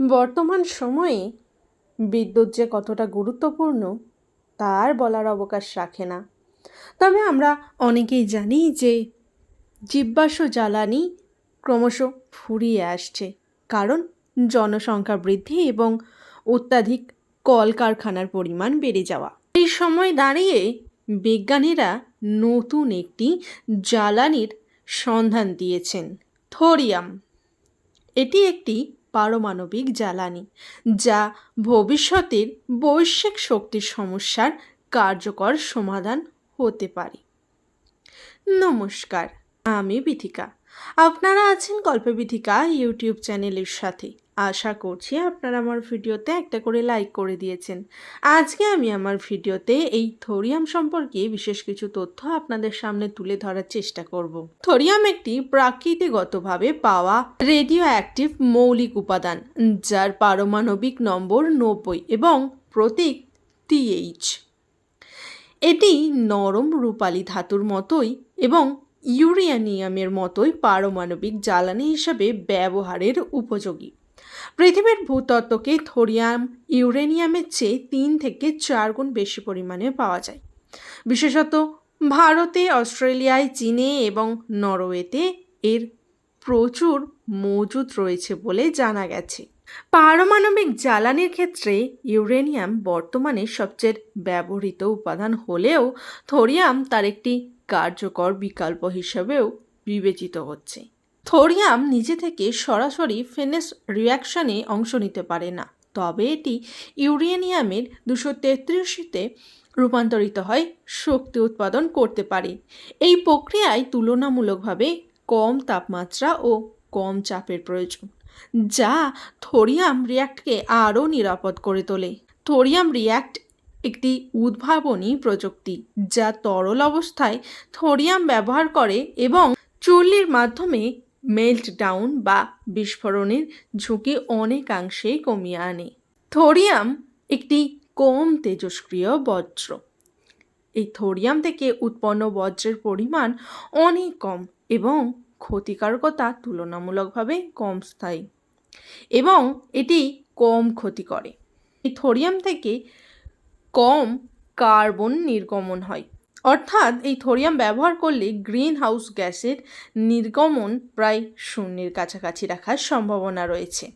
বর্তমান সময়ে বিদ্যুৎ যে কতটা গুরুত্বপূর্ণ, তার বলার অবকাশ রাখে না। তবে আমরা অনেকেই জানি যে জীবাশ্ম জ্বালানি ক্রমশ ফুরিয়ে আসছে, কারণ জনসংখ্যা বৃদ্ধি এবং অত্যাধিক কলকারখানার পরিমাণ বেড়ে যাওয়া। এই সময় দাঁড়িয়ে বিজ্ঞানীরা নতুন একটি জ্বালানির সন্ধান দিয়েছেন, থোরিয়াম। এটি একটি পারমাণবিক জ্বালানি, যা ভবিষ্যতের বৈশ্বিক শক্তির সমস্যার কার্যকর সমাধান হতে পারে। নমস্কার, আমি বিথিকা। আপনারা আছেন গল্পবিথিকা ইউটিউব চ্যানেলের সাথে। আশা করছি আপনারা আমার ভিডিওতে একটা করে লাইক করে দিয়েছেন। আজকে আমি আমার ভিডিওতে এই থোরিয়াম সম্পর্কে বিশেষ কিছু তথ্য আপনাদের সামনে তুলে ধরার চেষ্টা করব। থোরিয়াম একটি প্রাকৃতিকগতভাবে পাওয়া রেডিও অ্যাক্টিভ মৌলিক উপাদান, যার পারমাণবিক নম্বর নব্বই এবং প্রতীক টিএইচ এটি নরম রূপালী ধাতুর মতোই এবং ইউরেনিয়ামের মতোই পারমাণবিক জ্বালানি হিসাবে ব্যবহারের উপযোগী। পৃথিবীর ভূতত্ত্বকে থোরিয়াম ইউরেনিয়ামের চেয়ে তিন থেকে চার গুণ বেশি পরিমাণে পাওয়া যায়। বিশেষত ভারতে, অস্ট্রেলিয়ায়, চীনে এবং নরওয়েতে এর প্রচুর মজুদ রয়েছে বলে জানা গেছে। পারমাণবিক জ্বালানির ক্ষেত্রে ইউরেনিয়াম বর্তমানে সবচেয়ে ব্যবহৃত উপাদান হলেও থোরিয়াম তার একটি কার্যকর বিকল্প হিসেবেও বিবেচিত হচ্ছে। থোরিয়াম নিজে থেকে সরাসরি ফেনেস রিয়াকশনে অংশ নিতে পারে না। তবে এটি ইউরেনিয়ামের দুশো তেত্রিশতে রূপান্তরিত হয়, শক্তি উৎপাদন করতে পারে। এই প্রক্রিয়ায় তুলনামূলকভাবে কম তাপমাত্রা ও কম চাপের প্রয়োজন, যা থোরিয়াম রিয়াক্টকে আরও নিরাপদ করে তোলে। থোরিয়াম রিয়াক্ট একটি উদ্ভাবনী প্রযুক্তি, যা তরল অবস্থায় থোরিয়াম ব্যবহার করে এবং চুল্লির মাধ্যমে মেল্ট ডাউন বা বিস্ফোরণের ঝুঁকি অনেকাংশেই কমিয়ে আনে। থোরিয়াম একটি কম তেজস্ক্রিয় বজ্র। এই থোরিয়াম থেকে উৎপন্ন বজ্রের পরিমাণ অনেক কম এবং ক্ষতিকারকতা তুলনামূলকভাবে কম স্থায়ী এবং এটি কম ক্ষতি করে। এই থোরিয়াম থেকে কম কার্বন নির্গমন হয়। অর্থাৎ এই থোরিয়াম ব্যবহার করলে গ্রিন হাউস গ্যাসের নির্গমন প্রায় শূন্যের কাছাকাছি রাখার সম্ভাবনা রয়েছে।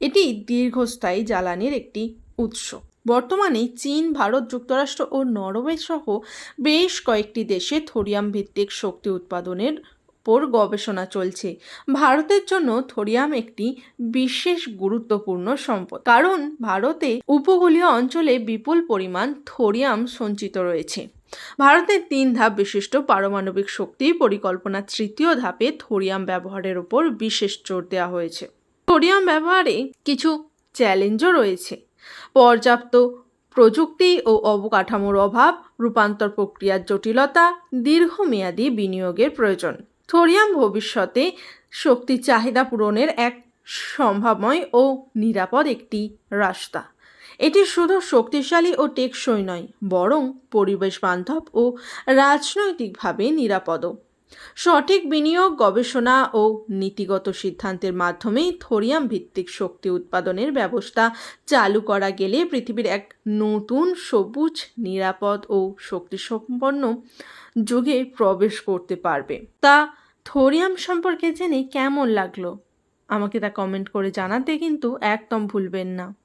এটি দীর্ঘস্থায়ী জ্বালানির একটি উৎস। বর্তমানে চীন, ভারত, যুক্তরাষ্ট্র ও নরওয়ে সহ বেশ কয়েকটি দেশে থোরিয়াম ভিত্তিক শক্তি উৎপাদনের উপর গবেষণা চলছে। ভারতের জন্য থোরিয়াম একটি বিশেষ গুরুত্বপূর্ণ সম্পদ। কারণ ভারতে উপকূলীয় অঞ্চলে বিপুল পরিমাণ থোরিয়াম সঞ্চিত রয়েছে। ভারতের তিন ধাপ বিশিষ্ট পারমাণবিক শক্তি পরিকল্পনার তৃতীয় ধাপে থোরিয়াম ব্যবহারের উপর বিশেষ জোর দেওয়া হয়েছে। থোরিয়াম ব্যবহারে কিছু চ্যালেঞ্জও রয়েছে। পর্যাপ্ত প্রযুক্তি ও অবকাঠামোর অভাব, রূপান্তর প্রক্রিয়ার জটিলতা, দীর্ঘমেয়াদী বিনিয়োগের প্রয়োজন। থোরিয়াম ভবিষ্যতে শক্তি চাহিদা পূরণের এক সম্ভাবময় ও নিরাপদ একটি রাস্তা। এটি শুধু শক্তিশালী ও টেকসই নয়, বরং পরিবেশ বান্ধব ও রাজনৈতিকভাবে নিরাপদও। সঠিক বিনিয়োগ, গবেষণা ও নীতিগত সিদ্ধান্তের মাধ্যমে থোরিয়াম ভিত্তিক শক্তি উৎপাদনের ব্যবস্থা চালু করা গেলে পৃথিবীর এক নতুন, সবুজ, নিরাপদ ও শক্তিসম্পন্ন যুগে প্রবেশ করতে পারবে। তা থোরিয়াম সম্পর্কে জেনে কেমন লাগল? আমাকে তা কমেন্ট করে জানাতে কিন্তু একদম ভুলবেন না।